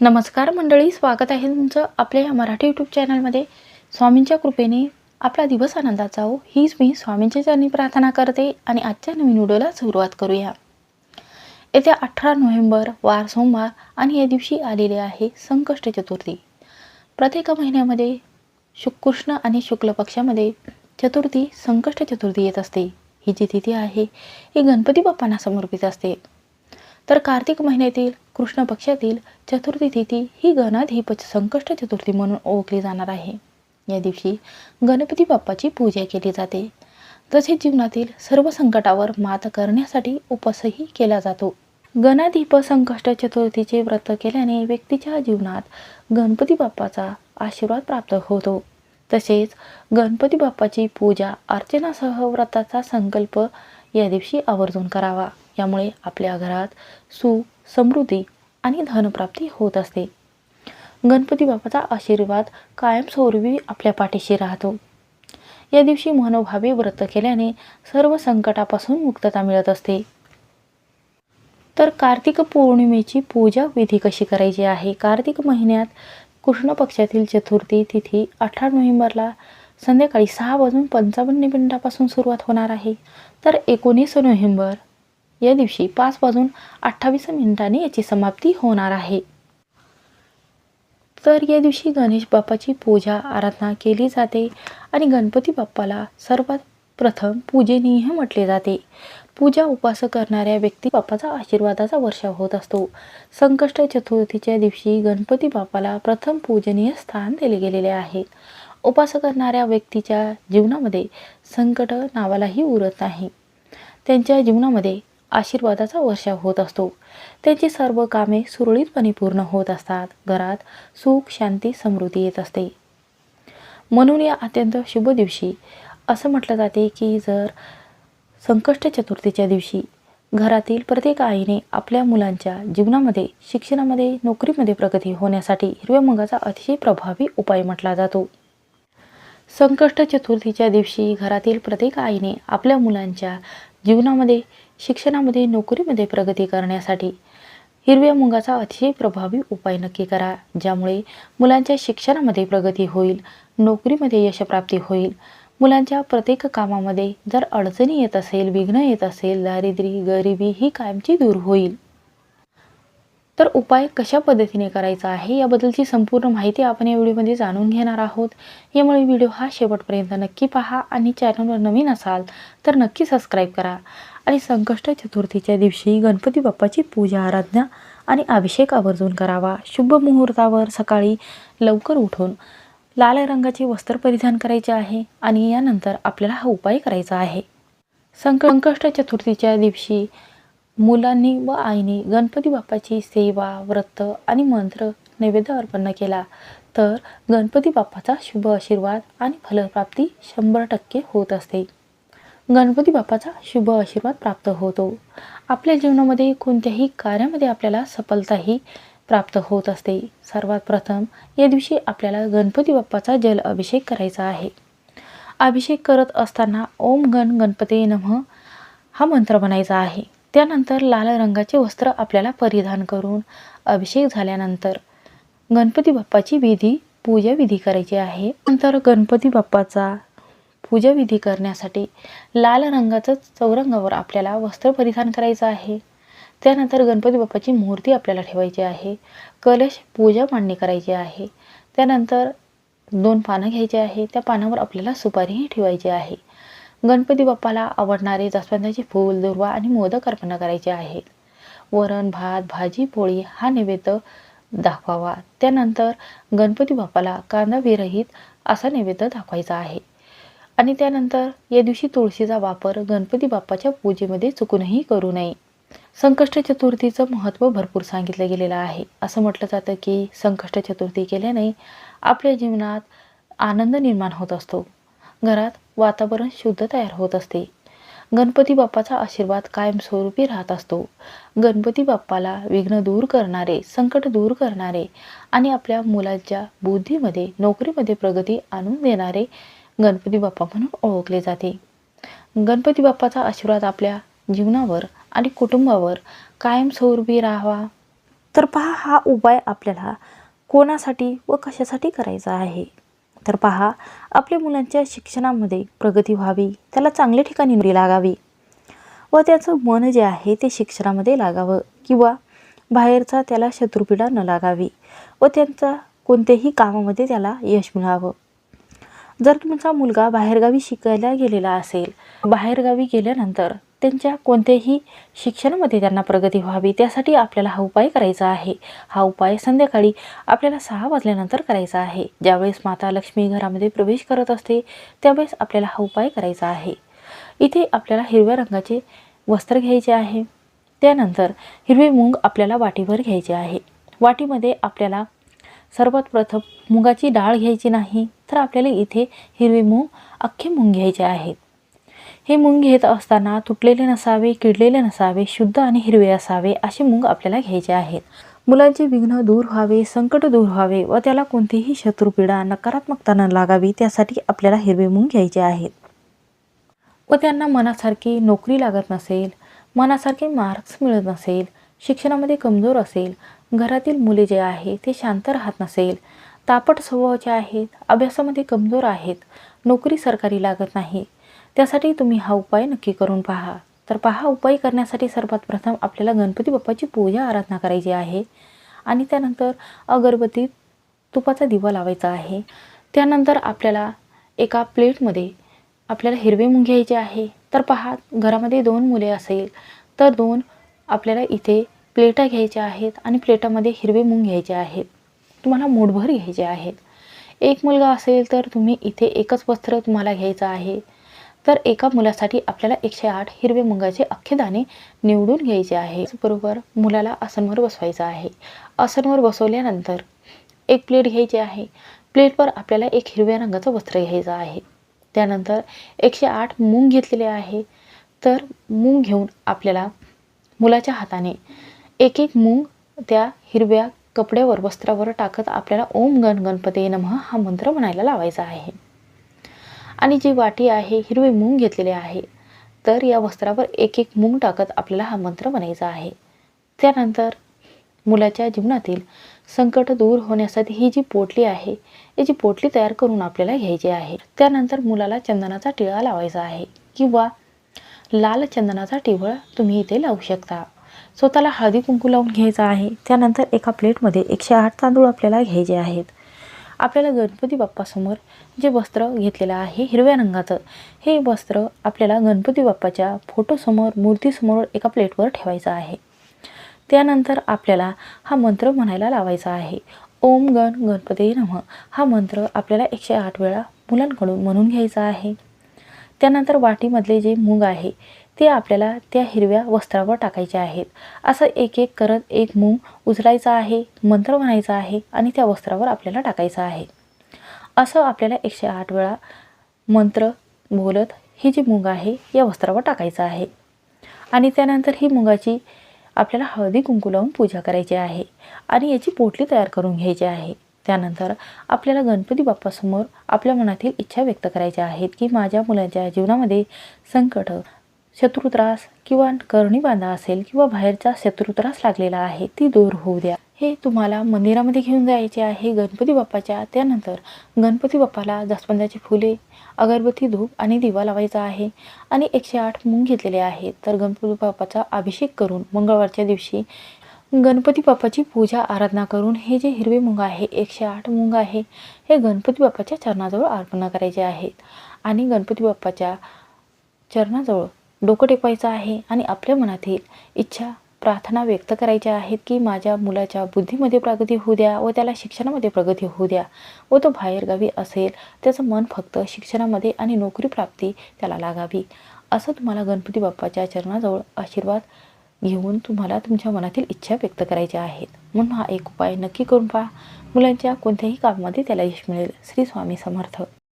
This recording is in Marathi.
नमस्कार मंडळी स्वागत आहे तुमचं आपल्या या मराठी यूट्यूब चॅनलमध्ये स्वामींच्या कृपेने आपला दिवस आनंदाचा हो हीच मी स्वामींच्या चरणी प्रार्थना करते आणि आजच्या नवीन व्हिडिओला सुरुवात करूया. येत्या अठरा नोव्हेंबर वार सोमवार आणि या दिवशी आलेले आहे संकष्ट चतुर्थी. प्रत्येक महिन्यामध्ये शुक कृष्ण आणि शुक्ल पक्षामध्ये चतुर्थी संकष्ट चतुर्थी येत असते. ही जी तिथी आहे ही गणपती बाप्पांना समर्पित असते. तर कार्तिक महिन्यातील कृष्ण पक्षातील चतुर्थी तिथी ही गणाधिप संकष्ट चतुर्थी म्हणून ओळखली जाणार आहे. या दिवशी गणपती बाप्पाची पूजा केली जाते. तसेच जीवनातील सर्व संकटावर मात करण्यासाठी उपवासही केला जातो. गणाधिप संकष्ट चतुर्थीचे व्रत केल्याने व्यक्तीच्या जीवनात गणपती बाप्पाचा आशीर्वाद प्राप्त होतो. तसेच गणपती बाप्पाची पूजा अर्चनासह व्रताचा संकल्प या दिवशी आवर्जून करावा. यामुळे आपल्या घरात सुख समृद्धी आणि धनप्राप्ती होत असते. गणपती बाप्पाचा आशीर्वाद कायमस्वरूपी आपल्या पाठीशी राहतो. या दिवशी मनोभावे व्रत केल्याने सर्व संकटापासून मुक्तता मिळत असते. तर कार्तिक पौर्णिमेची पूजा विधी कशी करायची आहे? कार्तिक महिन्यात कृष्ण पक्षातील चतुर्थी तिथी अठरा नोव्हेंबरला संध्याकाळी सहा वाजून पंचावन्न मिनिटापासून सुरुवात होणार आहे. तर एकोणीस नोव्हेंबर या दिवशी पाच वाजून अठ्ठावीस मिनिटांनी याची समाप्ती होणार आहे. तर या दिवशी गणेश बाप्पाची पूजा आराधना केली जाते आणि गणपती बाप्पाला सर्वात प्रथम पूजनीय म्हटले जाते. पूजा उपास करणाऱ्या व्यक्ती बापाचा आशीर्वादाचा वर्षाव होत असतो. संकष्ट चतुर्थीच्या दिवशी गणपती बाप्पाला प्रथम पूजनीय स्थान दिले गेलेले आहे. उपास करणाऱ्या व्यक्तीच्या जीवनामध्ये संकट नावालाही उरत नाही. त्यांच्या जीवनामध्ये आशीर्वादाचा वर्षाव होत असतो. त्यांची सर्व कामे सुरळीतपणे पूर्ण होत असतात. घरात सुख शांती समृद्धी येत असते. म्हणून या अत्यंत शुभ दिवशी असं म्हटलं जाते की जर संकष्ट चतुर्थीच्या दिवशी घरातील प्रत्येक आईने आपल्या मुलांच्या जीवनामध्ये शिक्षणामध्ये नोकरीमध्ये प्रगती होण्यासाठी हिरव्या मुगाचा अतिशय प्रभावी उपाय म्हटला जातो. संकष्ट चतुर्थीच्या दिवशी घरातील प्रत्येक आईने आपल्या मुलांच्या जीवनामध्ये शिक्षणामध्ये नोकरीमध्ये प्रगती करण्यासाठी हिरव्या मुगाचा अतिशय प्रभावी उपाय नक्की करा ज्यामुळे मुलांच्या शिक्षणामध्ये प्रगती होईल नोकरीमध्ये यशप्राप्ती होईल. मुलांच्या प्रत्येक कामामध्ये जर अडचणी येत असेल विघ्न येत असेल दारिद्र्य गरिबी ही कायमची दूर होईल. तर उपाय कशा पद्धतीने करायचा आहे याबद्दलची संपूर्ण माहिती आपण या व्हिडिओमध्ये जाणून घेणार आहोत. यामुळे व्हिडिओ हा शेवटपर्यंत नक्की पहा आणि चॅनलवर नवीन असाल तर नक्की सबस्क्राईब करा. आणि संकष्ट चतुर्थीच्या दिवशी गणपती बाप्पाची पूजा आराधना आणि अभिषेक आवर्जून करावा. शुभ मुहूर्तावर सकाळी लवकर उठून लाल रंगाचे वस्त्र परिधान करायचे आहे आणि यानंतर आपल्याला हा उपाय करायचा आहे. संक संकष्ट चतुर्थीच्या दिवशी मुलांनी व आईने गणपती बाप्पाची सेवा व्रत आणि मंत्र नैवेद्य अर्पण केला तर गणपती बाप्पाचा शुभ आशीर्वाद आणि फलप्राप्ती शंभर टक्के होत असते. गणपती बाप्पाचा शुभ आशीर्वाद प्राप्त होतो. आपल्या जीवनामध्ये कोणत्याही कार्यामध्ये आपल्याला सफलताही प्राप्त होत असते. सर्वात प्रथम या दिवशी आपल्याला गणपती बाप्पाचा जल अभिषेक करायचा आहे. अभिषेक करत असताना ओम गण गणपती नमः हा मंत्र बनायचा आहे. त्यानंतर लाल रंगाचे वस्त्र आपल्याला परिधान करून अभिषेक झाल्यानंतर गणपती बाप्पाची विधी पूजा विधी करायची आहे. नंतर गणपती बाप्पाचा पूजा विधी करण्यासाठी लाल रंगाचं चौरंगावर आपल्याला वस्त्र परिधान करायचं आहे. त्यानंतर गणपती बाप्पाची मूर्ती आपल्याला ठेवायची आहे. कलश पूजा मांडणी करायची आहे. त्यानंतर दोन पानं घ्यायची आहे. त्या पानावर आपल्याला सुपारीही ठेवायची आहे. गणपती बाप्पाला आवडणारे जास्वंदाचे फूल दुर्वा आणि मोदक अर्पण करायचे आहेत वरण भात भाजी पोळी हा नैवेद्य दाखवावा. त्यानंतर गणपती बाप्पाला कांदा विरहित असा नैवेद्य दाखवायचा आहे. आणि त्यानंतर या दिवशी तुळशीचा वापर गणपती बाप्पाच्या पूजेमध्ये चुकूनही करू नये. संकष्ट चतुर्थीचं महत्त्व भरपूर सांगितलं गेलेलं आहे. असं म्हटलं जातं की संकष्ट चतुर्थी केल्याने आपल्या जीवनात आनंद निर्माण होत असतो. घरात वातावरण शुद्ध तयार होत असते. गणपती बाप्पाचा आशीर्वाद कायमस्वरूपी राहत असतो. गणपती बाप्पाला विघ्न दूर करणारे संकट दूर करणारे आणि आपल्या मुलांच्या बुद्धीमध्ये नोकरीमध्ये प्रगती आणून देणारे गणपती बाप्पा म्हणून ओळखले जाते. गणपती बाप्पाचा आशीर्वाद आपल्या जीवनावर आणि कुटुंबावर कायमस्वरूपी राहावा. तर पहा हा उपाय आपल्याला कोणासाठी व कशासाठी करायचा आहे? तर पहा आपल्या मुलांच्या शिक्षणामध्ये प्रगती व्हावी त्याला चांगल्या ठिकाणी नोकरी लागावी व त्याचं मन जे आहे ते शिक्षणामध्ये लागावं किंवा बाहेरचा त्याला शत्रुपीडा न लागावी व त्यांचा कोणत्याही कामामध्ये त्याला यश मिळावं. जर तुमचा मुलगा बाहेरगावी शिकायला गेलेला असेल बाहेरगावी गेल्यानंतर त्यांच्या कोणत्याही शिक्षणामध्ये त्यांना प्रगती व्हावी त्यासाठी आपल्याला हा उपाय करायचा आहे. हा उपाय संध्याकाळी आपल्याला सहा वाजल्यानंतर करायचा आहे. ज्यावेळेस माता लक्ष्मी घरामध्ये प्रवेश करत असते त्यावेळेस आपल्याला हा उपाय करायचा आहे. इथे आपल्याला हिरव्या रंगाचे वस्त्र घ्यायचे आहे. त्यानंतर हिरवे मूग आपल्याला वाटीवर घ्यायचे आहे. वाटीमध्ये आपल्याला सर्वात प्रथम मुगाची डाळ घ्यायची नाही तर आपल्याला इथे हिरवे मूग अख्खे मूग घ्यायचे आहेत. हे मूग घेत असताना तुटलेले नसावे किडलेले नसावे शुद्ध आणि हिरवे असावे असे मूग आपल्याला घ्यायचे आहेत. मुलांचे विघ्न दूर व्हावे संकट दूर व्हावे व त्याला कोणतीही शत्रुपीडा नकारात्मकता न लागावी त्यासाठी आपल्याला हिरवे मूग घ्यायचे आहेत. व त्यांना मनासारखी नोकरी लागत नसेल मनासारखे मार्क्स मिळत नसेल शिक्षणामध्ये कमजोर असेल घरातील मुले जे आहे ते शांत राहत नसेल. तापट स्वभावाचे आहेत अभ्यासामध्ये कमजोर आहेत. नोकरी सरकारी लागत नाही. त्यासाठी तुम्ही हा उपाय नक्की करून पहा. तर पहा उपाय करण्यासाठी सर्वात प्रथम आपल्याला गणपती बाप्पाची पूजा आराधना करायची आहे. आणि त्यानंतर अगरबत्ती तुपाचा दिवा लावायचा आहे. त्यानंतर आपल्याला एका प्लेटमध्ये आपल्याला हिरवे मुंग घ्यायचे आहे. तर पहा घरामध्ये दोन मुले असेल तर दोन आपल्याला इथे प्लेटा घ्यायच्या आहेत आणि प्लेटामध्ये हिरवे मूग घ्यायचे आहेत. तुम्हाला मूठभर घ्यायचे आहेत. एक मुलगा असेल तर तुम्ही इथे एकच वस्त्र तुम्हाला घ्यायचं आहे. तर एका मुलासाठी आपल्याला एकशे आठ हिरवे मुगाचे अख्खे दाणे निवडून घ्यायचे आहे. बरोबर मुलाला आसनवर बसवायचं आहे. आसनवर बसवल्यानंतर एक प्लेट घ्यायची आहे. प्लेटवर आपल्याला एक हिरव्या रंगाचं वस्त्र घ्यायचं आहे. त्यानंतर एकशे आठ मूंग घेतलेले आहे. तर मूंग घेऊन आपल्याला मुलाच्या हाताने एक एक मूग त्या हिरव्या कपड्यावर वस्त्रावर टाकत आपल्याला ओम गण गणपती नमः हा मंत्र म्हणायला लावायचा आहे. आणि जी वाटी आहे हिरवे मूग घेतलेले आहे तर या वस्त्रावर एक एक मूग टाकत आपल्याला हा मंत्र म्हणायचा आहे. त्यानंतर मुलाच्या जीवनातील संकट दूर होण्यासाठी ही जी पोटली आहे याची पोटली तयार करून आपल्याला घ्यायची आहे त्यानंतर मुलाला चंदनाचा टिळा लावायचा आहे किंवा लाल चंदनाचा टिवळ तुम्ही इथे लावू शकता. स्वतःला हळदी कुंकू लावून घ्यायचा आहे. त्यानंतर एका प्लेटमध्ये एकशे आठ तांदूळ आपल्याला घ्यायचे आहेत. आपल्याला गणपती बाप्पासमोर जे वस्त्र घेतलेलं आहे हिरव्या रंगाचं हे वस्त्र आपल्याला गणपती बाप्पाच्या फोटोसमोर मूर्तीसमोर एका प्लेटवर ठेवायचं आहे. त्यानंतर आपल्याला हा मंत्र म्हणायला लावायचा आहे. ओम गण गणपती नम. हा मंत्र आपल्याला एकशे आठ वेळा मुलांकडून म्हणून घ्यायचा आहे. त्यानंतर वाटीमधले जे मूग आहे ते आपल्याला त्या हिरव्या वस्त्रावर टाकायचे आहेत. असं एक एक करत एक मूग उचलायचा आहे मंत्र म्हणायचा आहे आणि त्या वस्त्रावर आपल्याला टाकायचं आहे. असं आपल्याला एकशे आठ वेळा मंत्र बोलत ही जी मूग आहे या वस्त्रावर टाकायचं आहे. आणि त्यानंतर ही मुगाची आपल्याला हळदी कुंकू लावून पूजा करायची आहे आणि याची पोटली तयार करून घ्यायची आहे. त्यानंतर आपल्याला गणपती बाप्पासमोर आपल्या मनातील इच्छा व्यक्त करायच्या आहेत की माझ्या मुलांच्या जीवनामध्ये संकट शत्रुत्रास किंवा करणी बांधा असेल किंवा बाहेरचा शत्रुत्रास लागलेला आहे ती दूर होऊ द्या. हे तुम्हाला मंदिरामध्ये घेऊन जायचे आहे गणपती बाप्पाच्या. त्यानंतर गणपती बाप्पाला जास्वंदाची फुले अगरबत्ती धूप आणि दिवा लावायचा आहे आणि एकशे आठ मूंग घेतलेले आहेत. तर गणपती बाप्पाचा अभिषेक करून मंगळवारच्या दिवशी गणपती बाप्पाची पूजा आराधना करून हे जे हिरवे मुंग आहे एकशे आठ मुंग आहे हे गणपती बाप्पाच्या चरणाजवळ अर्पण करायचे आहेत. आणि गणपती बाप्पाच्या चरणाजवळ डोकं टेपायचं आहे आणि आपल्या मनातील इच्छा प्रार्थना व्यक्त करायच्या आहेत की माझ्या मुलाच्या बुद्धीमध्ये प्रगती होऊ द्या व त्याला शिक्षणामध्ये प्रगती होऊ द्या व तो बाहेरगावी असेल त्याचं मन फक्त शिक्षणामध्ये आणि नोकरी प्राप्ती त्याला लागावी. असं तुम्हाला गणपती बाप्पाच्या चरणाजवळ आशीर्वाद घेऊन तुम्हाला तुमच्या मनातील इच्छा व्यक्त करायच्या आहेत. म्हणून हा एक उपाय नक्की करून पहा. मुलांच्या कोणत्याही कामामध्ये त्याला यश मिळेल. श्री स्वामी समर्थ.